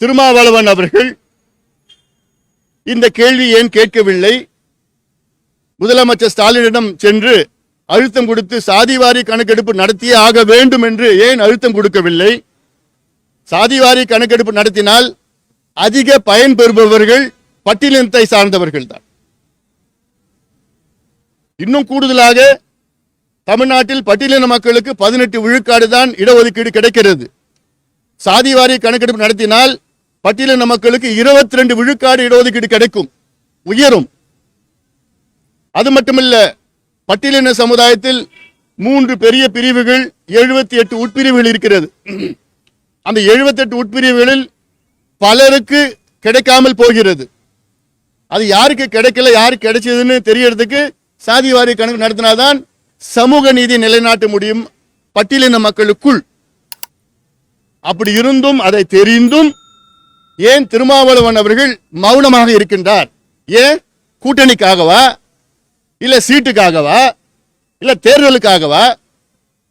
திருமாவளவன் அவர்கள் இந்த கேள்வி ஏன் கேட்கவில்லை? முதலமைச்சர் ஸ்டாலினிடம் சென்று அழுத்தம் கொடுத்து சாதிவாரி கணக்கெடுப்பு நடத்தியே ஆக வேண்டும் என்று ஏன் அழுத்தம் கொடுக்கவில்லை? சாதிவாரி கணக்கெடுப்பு நடத்தினால் அதிக பயன் பெறுபவர்கள் பட்டியலினத்தை சார்ந்தவர்கள் தான் இன்னும் கூடுதலாக தமிழ்நாட்டில் பட்டியலின மக்களுக்கு பதினெட்டு விழுக்காடு தான் இடஒதுக்கீடு கிடைக்கிறது. சாதிவாரி கணக்கெடுப்பு நடத்தினால் பட்டியலின மக்களுக்கு இருபத்தி ரெண்டு விழுக்காடு இடஒதுக்கீடு கிடைக்கும். உயரும். அது மட்டுமல்ல பட்டியலின சமுதாயத்தில் மூன்று பெரிய பிரிவுகள் எழுபத்தி எட்டு உட்பிரிவுகள் இருக்கிறது. அந்த 78 உட்பிரிவுகளில் பலருக்கு கிடைக்காமல் போகிறது. அது யாருக்கு கிடைக்கல யாருக்கு கிடைச்சதுன்னு தெரியறதுக்கு சாதிவாரி கணக்கு நடத்தினாதான் சமூக நீதி நிலைநாட்ட முடியும் பட்டியலின மக்களுக்குள். அப்படி இருந்தும் அதை தெரிந்தும் ஏன் திருமாவளவன் அவர்கள் மௌனமாக இருக்கின்றார்? ஏன்? கூட்டணிக்காகவா? இல்லை சீட்டுக்காகவா? இல்லை தேர்தலுக்காகவா?